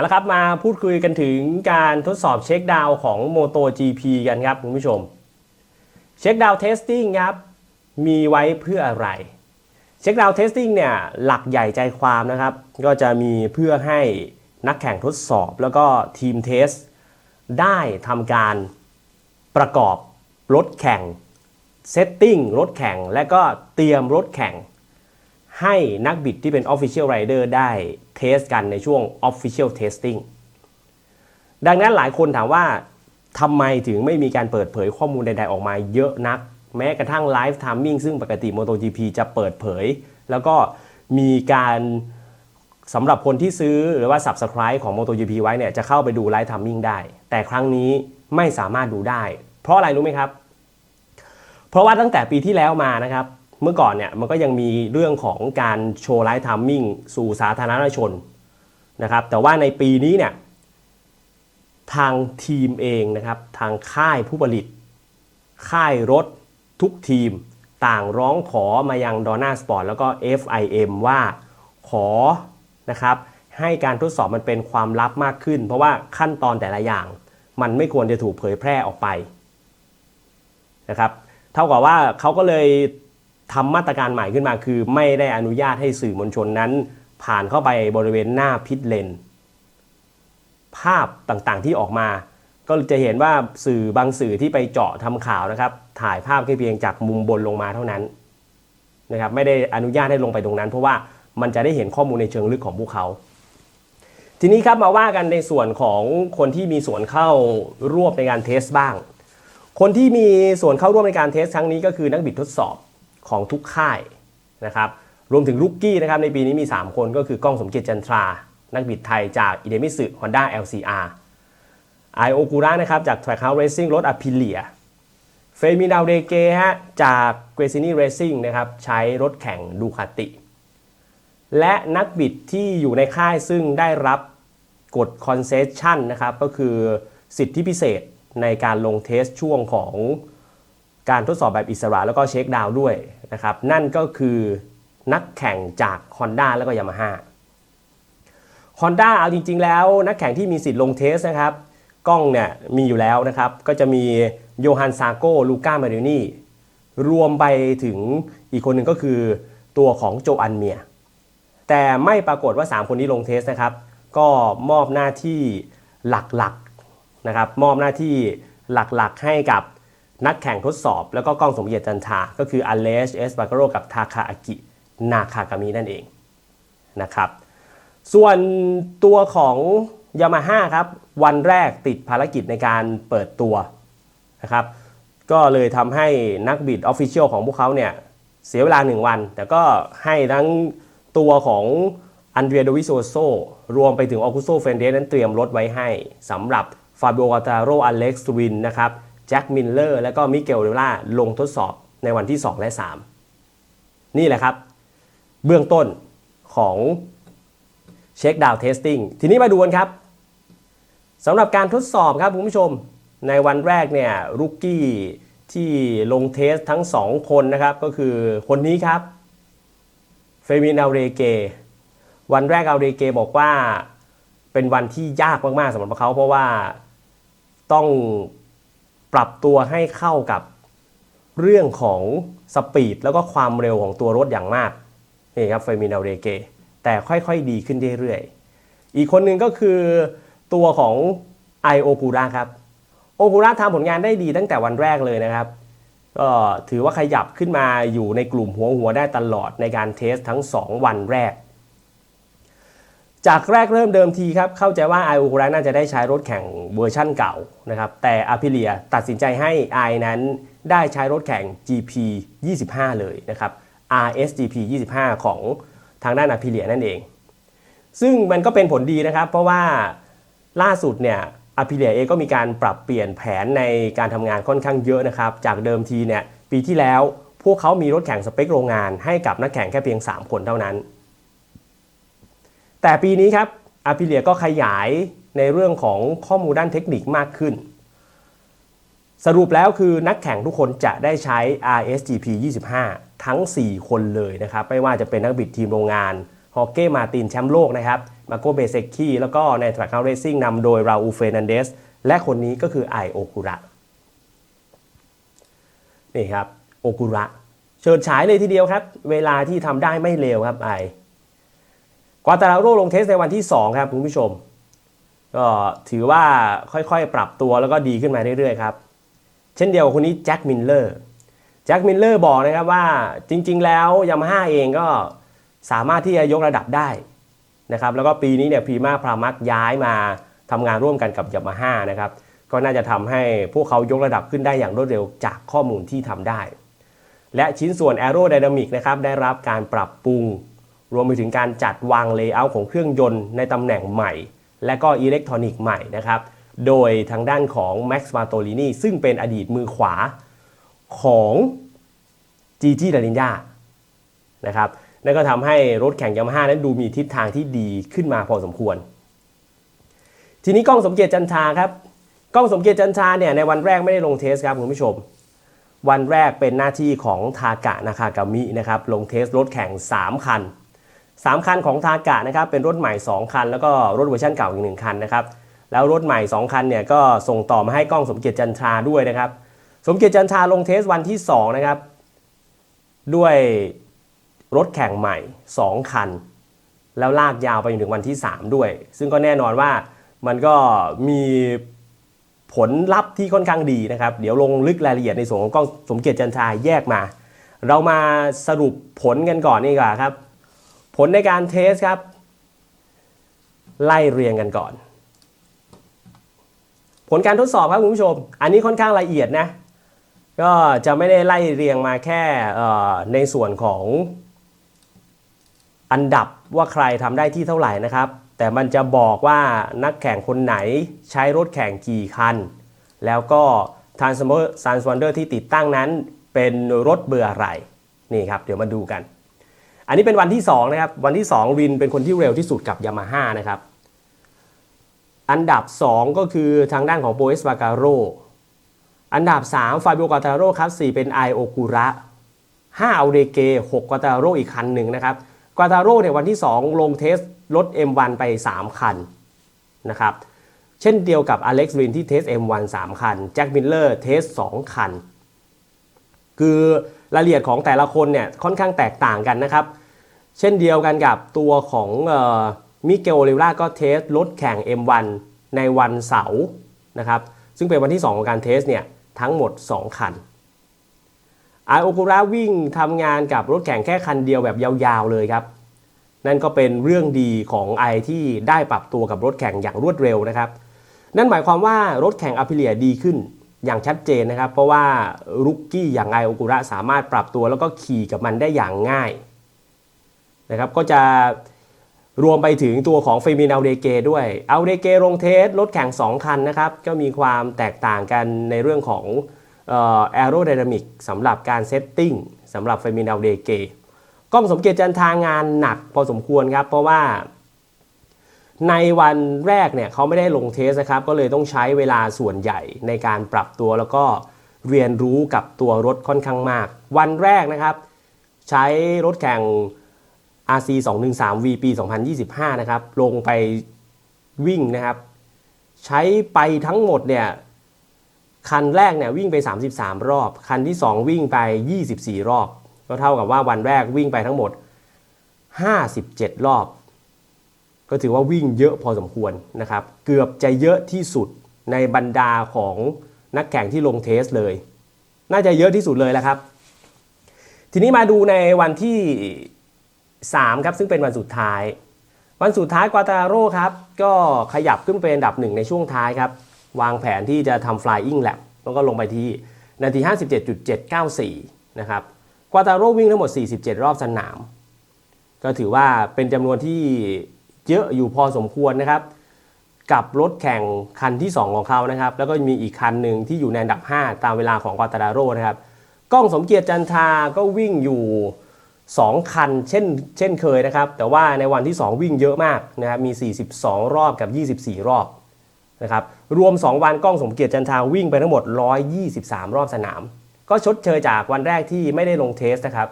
เอาละครับมาพูดคุยกันถึงการทดสอบเช็คดาวของ MotoGP กันครับคุณผู้ชม เช็คดาวเทสติ้งครับมีไว้เพื่ออะไร เช็คดาวเทสติ้งเนี่ยหลักใหญ่ใจความนะครับ ก็จะมีเพื่อให้นักแข่งทดสอบแล้วก็ทีมเทส ได้ทำการประกอบรถแข่งเซตติ้งรถแข่งและก็เตรียมรถแข่ง ให้นักบิดที่เป็น Official Rider ได้เทสกันในช่วง Official Testing ดังนั้นหลายคนถามว่าทำไมถึงไม่มีการเปิดเผยข้อมูลใดๆออกมาเยอะนัก แม้กระทั่ง Live Timing ซึ่งปกติ MotoGP จะเปิดเผย แล้วก็มีการสำหรับคนที่ซื้อหรือว่า Subscribe ของ MotoGP ไว้เนี่ยจะเข้าไปดู Live Timing ได้ แต่ครั้งนี้ไม่สามารถดูได้ เพราะอะไรรู้ไหมครับ เพราะว่าตั้งแต่ปีที่แล้วมานะครับ เมื่อก่อนเนี่ยมันก็ยังมีเรื่องของการโชว์ไลฟ์ทัมมิ่งสู่สาธารณชนนะครับ แต่ว่าในปีนี้เนี่ยทางทีมเองนะครับ ทางค่ายผู้ผลิต ค่ายรถทุกทีมต่างร้องขอมายังดอน่าสปอร์ตแล้วก็ FIM ว่าขอนะครับให้การทดสอบมันเป็นความลับมากขึ้น เพราะว่าขั้นตอนแต่ละอย่าง มันไม่ควรจะถูกเผยแพร่ออกไปนะครับ เท่ากับว่าเขาก็เลย ทำมาตรการใหม่ขึ้นมาคือ ไม่ได้อนุญาตให้สื่อมวลชนนั้น ผ่านเข้าไปบริเวณหน้าพิษเลน ภาพต่างๆที่ออกมา ก็จะเห็นว่าสื่อบางสื่อที่ไปเจาะทำข่าวนะครับ ถ่ายภาพแค่เพียงจากมุมบนลงมาเท่านั้นนะครับไม่ได้อนุญาตให้ลงไปตรงนั้น เพราะว่ามันจะได้เห็นข้อมูลในเชิงลึกของพวกเขา ทีนี้ครับมาว่ากันในส่วนของคนที่มีส่วนเข้าร่วมในการเทสบ้าง คนที่มีส่วนเข้าร่วมในการเทสครั้งนี้ก็คือนักบิดทดสอบ ของทุกค่ายนะครับรวมถึงลูกกี้นะครับในปีนี้มี 3 คนก็คือกล้องสมเกียรติจันทรา นักบิดไทยจากอิเดมิสึฮอนด้า LCR ไอโอกูระนะครับจาก Trackhouse Racing รถอพิเลียเฟมินาวเรเกฮะจากเกรซินีเรซิ่งนะครับใช้รถแข่งดูคาติ และนักบิดที่อยู่ในค่ายซึ่งได้รับกฎคอนเซสชันนะครับก็คือสิทธิพิเศษในการลงเทสช่วงของ การทดสอบแบบอิสระแล้วก็เช็คดาวด้วยนะครับ นั่นก็คือนักแข่งจาก Honda แล้วก็ Yamaha Honda เอาจริง ๆ แล้วนักแข่งที่มีสิทธิ์ลงเทสนะครับกล้องเนี่ยมีอยู่แล้วนะครับ ก็จะมีโยฮันซาโกลูก้ามารินีรวมไปถึงอีกคนหนึ่งก็คือตัวของโจอันเมีย แต่ไม่ปรากฏว่า 3 คนนี้ลงเทสนะครับ ก็มอบหน้าที่หลักๆนะครับ มอบหน้าที่หลักๆให้กับ นักแข่งทดสอบ แล้วก็กล้องสมเกียรติจันทา ก็คืออเลชเอสบาโกโรกับทาคาอากินาคากามินั่นเองนะครับ ส่วนตัวของยามาฮ่าครับ วันแรกติดภารกิจในการเปิดตัวนะครับ ก็เลยทำให้นักบิดออฟฟิเชียลของพวกเขาเนี่ย เสียเวลา 1 วัน แต่ก็ให้ทั้งตัวของอันเดรียโดวิโซโซ รวมไปถึงออคุโซเฟนเดสนั้นเตรียมรถไว้ให้สำหรับฟาบิโอวาตาโรอเล็กซ์วินนะครับ แจ็คมิลเลอร์และก็มิเกลเดล่าลงทดสอบในวันที่ 2 และ 3 นี่แหละครับ เบื้องต้นของเช็คดาวเทสติ้งทีนี้มาดูกันครับสำหรับการทดสอบครับคุณผู้ชมในวันแรกเนี่ยรุกกี้ที่ลงเทสทั้ง 2 คนนะครับ ก็คือคนนี้ครับเฟมินาเรเกวันแรกอาเรเกบอกว่าเป็นวันที่ยากมากๆสำหรับเขาเพราะว่าต้อง ปรับตัวให้เข้ากับเรื่องของสปีดแล้วก็ความเร็วของตัวรถอย่างมากนี่ครับเฟมินาเรเกแต่ค่อยๆดีขึ้นเรื่อยๆอีกคนหนึ่งก็คือตัวของไอโอกูระครับโอกูระทำผลงานได้ดีตั้งแต่วันแรกเลยนะครับก็ถือว่าขยับขึ้นมาอยู่ในกลุ่มหัวหัวได้ตลอดในการเทสทั้ง 2 วันแรก จากแรกเริ่มเดิมทีครับ เข้าใจว่าไอโอกูระน่าจะได้ใช้รถแข่งเวอร์ชั่นเก่านะครับแต่อาพิเลียตัดสินใจให้ไอนั้นได้ใช้รถแข่ง GP 25 เลยนะครับ RSGP 25 ของทางด้านอาพิเลียนั่นเอง ซึ่งมันก็เป็นผลดีนะครับ เพราะว่าล่าสุดเนี่ยอาพิเลียเองก็มีการปรับเปลี่ยนแผนในการทำงานค่อนข้างเยอะนะครับ จากเดิมทีเนี่ยปีที่แล้วพวกเขามีรถแข่งสเปคโรงงานให้กับนักแข่งแค่เพียง 3 คนเท่านั้น แต่ปีนี้ครับอาพิเลียก็ขยายในเรื่องของข้อมูลด้านเทคนิคมากขึ้น สรุปแล้วคือนักแข่งทุกคนจะได้ใช้ RSGP 25 ทั้ง 4 คนเลยนะครับ ไม่ว่าจะเป็นนักบิดทีมโรงงานฮอกเก้มาตินแชมป์โลกนะครับมาโกเบเซกิแล้วก็ใน Track House Racing นำโดยราอูเฟนันเดส และคนนี้ก็คือไอโอกุระนี่ครับโอกุระเฉิดฉายเลยทีเดียวครับ เวลาที่ทำได้ไม่เลวครับไอ วาตาราโรลงเทสในวันที่ 2 ครับคุณผู้ชม ก็ถือว่าค่อยๆ ปรับตัวแล้วก็ดีขึ้นมาเรื่อยๆครับ เช่นเดียวกับคนนี้แจ็คมิลเลอร์แจ็คมิลเลอร์บอกนะครับว่าจริงๆ แล้วยามาฮ่าเองก็สามารถที่จะยกระดับได้นะครับแล้วก็ปีนี้เนี่ยพีมาพรามักย้ายมาทำงานร่วมกันกับยามาฮ่านะครับก็น่าจะทำให้พวกเขายกระดับขึ้นได้อย่างรวดเร็วจากข้อมูลที่ทำได้ และชิ้นส่วน a e r o d y n a m i c นะครับได้รับการปรับปรุง รวมไปถึงการจัดวางเลเยอร์ของเครื่องยนต์ในตำแหน่งใหม่ และก็อิเล็กทรอนิกส์ใหม่นะครับ โดยทางด้านของ Max m a t o l i n i ซึ่งเป็นอดีตมือขวาของจีจีดารินยานะครับนั่นก็ทำให้รถแข่งยามาฮ่านั้นดูมีทิศทางที่ดีขึ้นมาพอสมควร ทีนี้กล้องสมเกียรติจันทราครับกล้องสมเกียรติจันทราเนี่ยในวันแรกไม่ได้ลงเทสครับคุณผู้ชม วันแรกเป็นหน้าที่ของทากะนาคากามินะครับลงเทสรถแข่ง 3 คัน 3 คันของทากะนะครับเป็นรถใหม่ 2 คัน แล้วก็รถเวอร์ชันเก่าอีกหนึ่งคันนะครับแล้วรถใหม่ 2 คันเนี่ยก็ส่งต่อมาให้กล้องสมเกียรติจันทราด้วยนะครับสมเกียรติจันทราลงเทสวันที่2นะครับด้วยรถแข่งใหม่ 2 คัน แล้วลากยาวไปถึงวันที่ 3 ด้วย ซึ่งก็แน่นอนว่ามันก็มีผลลัพธ์ที่ค่อนข้างดีนะครับ เดี๋ยวลงลึกรายละเอียดในส่วนของกล้องสมเกียรติจันทราแยกมา เรามาสรุปผลกันก่อนนี่กว่าครับ ลในการเทสครับ ไล่เรียงกันก่อน ผลการทดสอบครับคุณผู้ชม อันนี้ค่อนข้างละเอียดนะ ก็จะไม่ได้ไล่เรียงมาแค่ในส่วนของอันดับว่าใครทำได้ที่เท่าไหร่นะครับ แต่มันจะบอกว่านักแข่งคนไหนใช้รถแข่งกี่คัน แล้วก็ Transformer Transponder ที่ติดตั้งนั้นเป็นรถเบอร์อะไร นี่ครับ เดี๋ยวมาดูกัน อันนี้เป็นวันที่2นะครับ วันที่2วินเป็นคนที่เร็วที่สุดกับยามาฮ่านะครับ อันดับ 2 ก็คือทางด้านของโปเอสบาการโร อันดับ 3 ฟาบิโอกาตาโรครับ4เป็นไอโอกุระ5เอาเดเก6กาตาโรอีกคันหนึ่งนะครับกาตาโรเนี่ยวันที่ 2 ลงเทสรถ M1 ไป 3 คันนะครับ เช่นเดียวกับอเล็กซ์วินที่เทส M1 3 คัน แจ็คมิลเลอร์เทส 2 คัน คือรายละเอียดของแต่ละคนเนี่ยค่อนข้างแตกต่างกันนะครับ เช่นเดียวกันกับตัวของมิเกลโอลิล่าก็เทสรถแข่ง M1 ในวันเสาร์นะครับ ซึ่งเป็นวันที่ 2 ของการเทสเนี่ยทั้งหมด 2 คันไอโอคุระวิ่งทำงานกับรถแข่งแค่คันเดียวแบบยาวๆเลยครับ นั่นก็เป็นเรื่องดีของไอที่ได้ปรับตัวกับรถแข่งอย่างรวดเร็วนะครับ นั่นหมายความว่ารถแข่งอพิเลียดีขึ้นอย่างชัดเจนนะครับ เพราะว่ารุกกี้อย่างไอโอกุระสามารถปรับตัวแล้วก็ขี่กับมันได้อย่างง่าย นะครับก็จะรวมไปถึงตัวของเฟมิน a ลเดเกด้วยเอาเดเกลงเทสรถแข่ง 2 คันนะครับก็มีความแตกต่างกันในเรื่องของแอโรไดนามิกสำหรับการเซตติ้งสำหรับเฟมิน a ลเดเกกล้องสมเกียรติจันทางานหนักพอสมควรครับ เพราะว่าในวันแรกเนี่ยเขาไม่ได้ลงเทสนะครับ ก็เลยต้องใช้เวลาส่วนใหญ่ในการปรับตัวแล้วก็เรียนรู้กับตัวรถค่อนข้างมาก วันแรกนะครับ ใช้รถแข่ง RC 213 V ปี 2025 นะครับ ลงไปวิ่งนะครับ ใช้ไปทั้งหมดเนี่ย คันแรกเนี่ยวิ่งไป 33 รอบ คันที่ 2 วิ่งไป 24 รอบ ก็เท่ากับว่าวันแรกวิ่งไปทั้งหมด 57 รอบ ก็ถือว่าวิ่งเยอะพอสมควรนะครับ เกือบจะเยอะที่สุดในบรรดาของนักแข่งที่ลงเทสเลย น่าจะเยอะที่สุดเลยแหละครับ ทีนี้มาดูในวันที่ 3ครับซึ่งเป็นวันสุดท้าย วันสุดท้ายกวาตาโร่ครับก็ขยับขึ้นเป็นอันดับหนึ่งในช่วงท้ายครับ วางแผนที่จะทำ flying lap แล้วก็ลงไปที่นาที 57.794 นะครับกวาตาโร่วิ่งทั้งหมด 47 รอบสนาม ก็ถือว่าเป็นจำนวนที่เยอะอยู่พอสมควรนะครับกับรถแข่งคันที่ 2 ของเขานะครับ แล้วก็มีอีกคันหนึ่งที่อยู่ในอันดับ 5 ตามเวลาของกวาตาโร่นะครับ กล้องสมเกียรติจันทาก็วิ่งอยู่ 2 คันเช่นเช่นเคยนะครับ แต่ว่าในวันที่ 2 วิ่งเยอะมากนะครับมี 42 รอบกับ 24 รอบนะครับรวม 2 วันกล้องสมเกียรติจันทาวิ่งไปทั้งหมด 123 รอบสนาม ก็ชดเชยจากวันแรกที่ไม่ได้ลงเทสนะครับ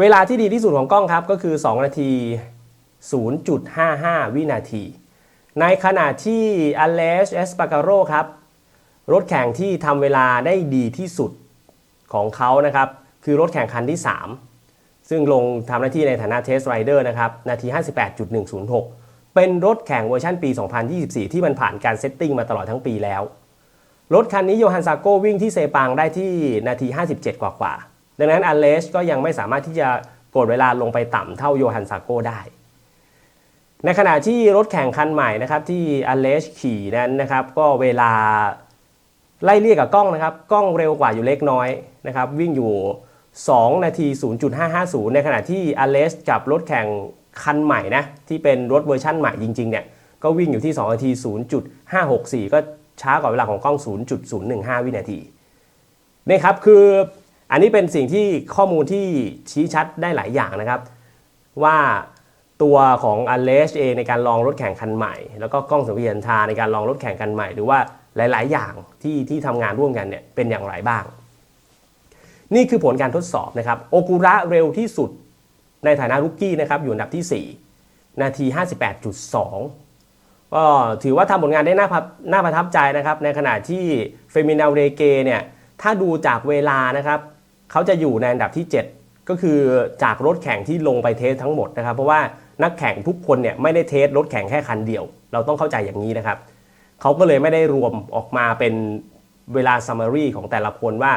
เวลาที่ดีที่สุดของกล้องครับก็คือ 2 นาที 0.55 วินาที ในขณะที่อเลชเอสปาการโรครับรถแข่งที่ทำเวลาได้ดีที่สุดของเขานะครับ คือรถแข่งคันที่ 3 ซึ่งลงทำหน้าที่ในฐานะเทสไรเดอร์นะครับ นาที 58.106 เป็นรถแข่งเวอร์ชันปี 2024 ที่มันผ่านการเซตติ้งมาตลอดทั้งปีแล้ว รถคันนี้โยฮันซาโกวิ่งที่เซปังได้ที่นาที 57 กว่ากว่าๆดังนั้นอเลชก็ยังไม่สามารถที่จะกดเวลาลงไปต่ำเท่าโยฮันซาโกได้ในขณะที่รถแข่งคันใหม่นะครับที่อเลชขี่นั้นนะครับก็เวลาไล่เรียกกับกล้องนะครับกล้องเร็วกว่าอยู่เล็กน้อยนะครับวิ่งอยู่ 2 นาที 0.550 ในขณะที่อเลชกับรถแข่งคันใหม่นะที่เป็นรถเวอร์ชั่นใหม่จริงๆเนี่ยก็วิ่งอยู่ที่ 2 นาที 0.564 ก็ช้ากว่าเวลาของกล้อง 0.015 วินาทีนี่ครับคืออันนี้เป็นสิ่งที่ข้อมูลที่ชี้ชัดได้หลายอย่างนะครับ ว่าตัวของอเลชเองในการลองรถแข่งคันใหม่ แล้วก็กล้องสังเวียนทาในการลองรถแข่งคันใหม่ หรือว่าหลาย ๆ อย่างที่ที่ทำงานร่วมกันเนี่ยเป็นอย่างไรบ้าง นี่คือผลการทดสอบนะครับ โอกุระเร็วที่สุดในฐานะรุกกี้นะครับอยู่อันดับที่ 4 นาที 58.2 ก็ถือว่าทำผลงานได้น่าพับน่าประทับใจนะครับ ในขณะที่เฟมินาเรเกเนี่ย ถ้าดูจากเวลานะครับ เขาจะอยู่ในอันดับที่ 7 ก็คือจากรถแข่งที่ลงไปเทสทั้งหมดนะครับ เพราะว่านักแข่งทุกคนเนี่ยไม่ได้เทสรถแข่งแค่คันเดียว เราต้องเข้าใจอย่างนี้นะครับ เขาก็เลยไม่ได้รวมออกมาเป็นเวลา summary ของแต่ละคนว่า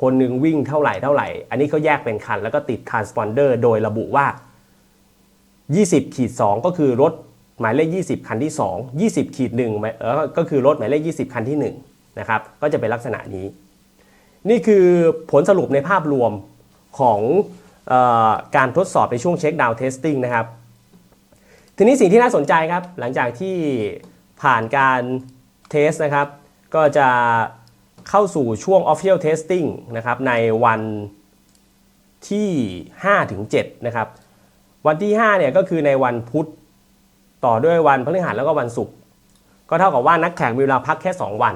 คนหนึ่งวิ่งเท่าไหร่เท่าไหร่ อันนี้เขาแยกเป็นคัน แล้วก็ติด transponder โดยระบุว่า 20ขีด2ก็คือรถหมายเลข 20 คันที่ 2 20ขีด1เออก็คือรถหมายเลข 20 คันที่1นะครับก็จะเป็นลักษณะนี้ นี่คือผลสรุปในภาพรวมของออการทดสอบในช่วงเช็คดาวน์เทสติ้งนะครับ ทีนี้สิ่งที่น่าสนใจครับ หลังจากที่ผ่านการเทสนะครับ ก็จะ เข้าสู่ช่วง official testing นะครับในวันที่5-7นะครับ วันที่5เนี่ยก็คือในวันพุธต่อด้วยวันพฤหัสแล้วก็วันศุกร์ก็เท่ากับว่านักแข่งมีเวลาพักแค่ 2 วัน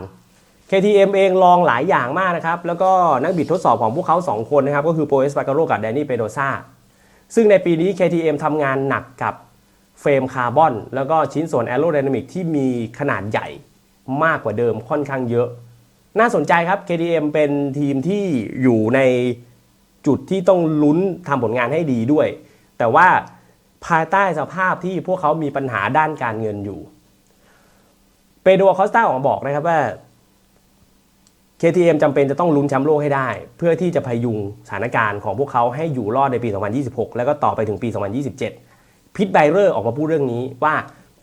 KTM เองลองหลายอย่างมากนะครับ แล้วก็นักบิดทดสอบของพวกเขา 2 คนนะครับ ก็คือโปเอสปาการโรกับแดนนี่เปโดซาซึ่งในปีนี้ KTM ทำงานหนักกับเฟรมคาร์บอนแล้วก็ชิ้นส่วนแอโรไดนามิกที่มีขนาดใหญ่มากกว่าเดิมค่อนข้างเยอะ น่าสนใจครับ KTM เป็นทีมที่อยู่ในจุดที่ต้องลุ้นทำผลงานให้ดีด้วย แต่ว่าภายใต้สภาพที่พวกเขามีปัญหาด้านการเงินอยู่ เปโดรคอสตาออกมาบอกนะครับว่า KTM จำเป็นจะต้องลุ้นแชมป์โลกให้ได้ เพื่อที่จะพยุงสถานการณ์ของพวกเขาให้อยู่รอดในปี 2026 แล้วก็ต่อไปถึงปี 2027 พิทไบเรอร์ออกมาพูดเรื่องนี้ว่า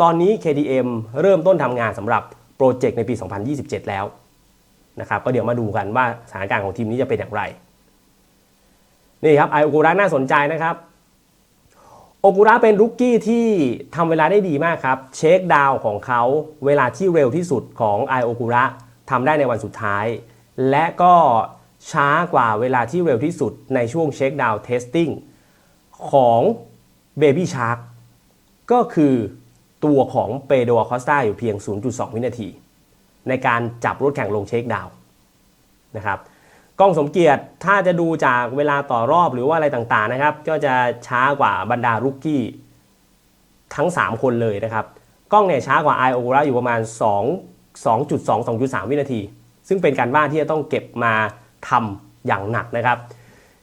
ตอนนี้ KTM เริ่มต้นทำงานสำหรับโปรเจกต์ในปี 2027 แล้ว นะครับก็เดี๋ยวมาดูกันว่าสถานการณ์ของทีมนี้จะเป็นอย่างไรนี่ครับไอโอกุระน่าสนใจนะครับโอกุระเป็นรุกกี้ที่ทำเวลาได้ดีมากครับ เช็คดาวของเขาเวลาที่เร็วที่สุดของไอโอกุระทำได้ในวันสุดท้าย และก็ช้ากว่าเวลาที่เร็วที่สุดในช่วงเช็คดาวเทสติ้งของ Baby Shark ก็คือตัวของเปโดคอสตาอยู่เพียง 0.2 วินาที ในการจับรถแข่งลงเช็คดาวนะครับกล้องสมเกียรติถ้าจะดูจากเวลาต่อรอบหรือว่าอะไรต่างๆนะครับ ก็จะช้ากว่าบรรดารุกกี้ทั้ง 3 คนเลยนะครับ กล้องเนี่ยช้ากว่าไอโอกุระอยู่ประมาณ 2 2.2 2.3 วินาที ซึ่งเป็นการบ้านที่จะต้องเก็บมาทำอย่างหนักนะครับ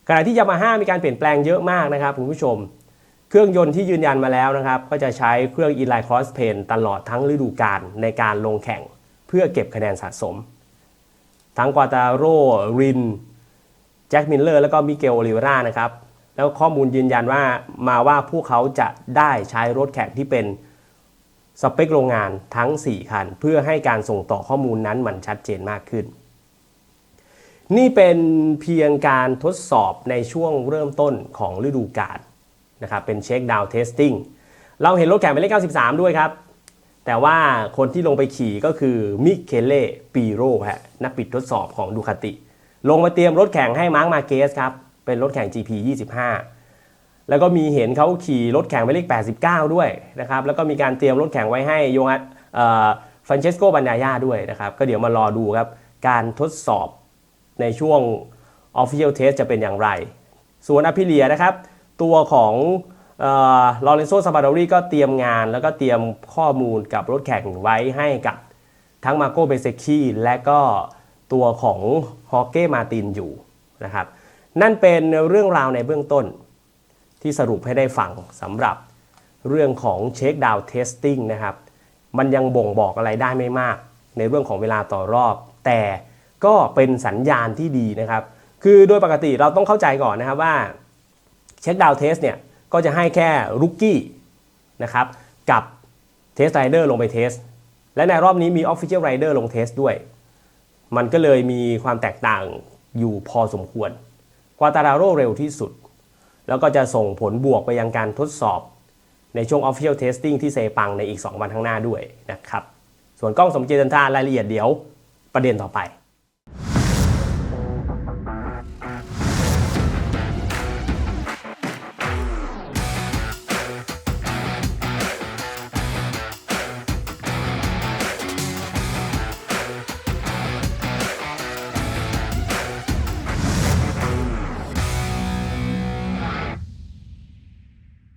ขณะที่ยามาฮ่ามีการเปลี่ยนแปลงเยอะมากนะครับคุณผู้ชม เครื่องยนต์ที่ยืนยันมาแล้วนะครับ ก็จะใช้เครื่อง e l i Cross p a n ตลอดทั้งฤดูกาลในการลงแข่ง เพื่อเก็บคะแนนสะสม ทั้งกวาตาโรริน แจ็คมิลเลอร์ แล้วก็มิเกลโอลิเวรานะครับ แล้วข้อมูลยืนยันว่ามาว่าพวกเขาจะได้ใช้รถแข่งที่เป็นสเปคโรงงานทั้ง 4 คัน เพื่อให้การส่งต่อข้อมูลนั้นมันชัดเจนมากขึ้น นี่เป็นเพียงการทดสอบในช่วงเริ่มต้นของฤดูกาลนะครับเป็นเช็คดาวน์เทสติ้งเราเห็นรถแข่งหมายเลข93 ด้วยครับ แต่ว่าคนที่ลงไปขี่ก็คือมิเคเล่ปีโร่ฮะนักปิดทดสอบของดูคาติ ลงมาเตรียมรถแข่งให้มาร์คมาเกสครับ เป็นรถแข่ง GP 25 แล้วก็มีเห็นเขาขี่รถแข่งหมายเลข 89 ด้วยนะครับ แล้วก็มีการเตรียมรถแข่งไว้ให้โยฮันฟรานเชสโกบันยายาด้วยนะครับ ก็เดี๋ยวมารอดูครับ การทดสอบในช่วง Official Test จะเป็นอย่างไร ส่วนอพิเลียนะครับ ตัวของ ลอเรนโซซาบาดอรีก็เตรียมงานแล้วก็เตรียมข้อมูลกับรถแข่งไว้ให้กับทั้งมาโกเบเซคีและก็ตัวของฮอเก้มาตินอยู่นะครับ นั่นเป็นเรื่องราวในเบื้องต้นที่สรุปให้ได้ฟังสำหรับเรื่องของเช็คดาวเทสติ้งนะครับ มันยังบ่งบอกอะไรได้ไม่มาก ในเรื่องของเวลาต่อรอบ แต่ก็เป็นสัญญาณที่ดีนะครับ คือโดยปกติเราต้องเข้าใจก่อนนะครับว่าเช็คดาวเทสเนี่ย ก็จะให้แค่รุกกี้นะครับกับเทสไรเดอร์ลงไปเทส และในรอบนี้มี Official Rider ลงเทสด้วย มันก็เลยมีความแตกต่างอยู่พอสมควรควาตาราโรเร็วที่สุด แล้วก็จะส่งผลบวกไปยังการทดสอบในช่วง Official Testing ที่เซปังในอีก 2 วันข้างหน้าด้วยนะครับ ส่วนกล้องสมเจตันทารายละเอียดเดี๋ยวประเด็นต่อไป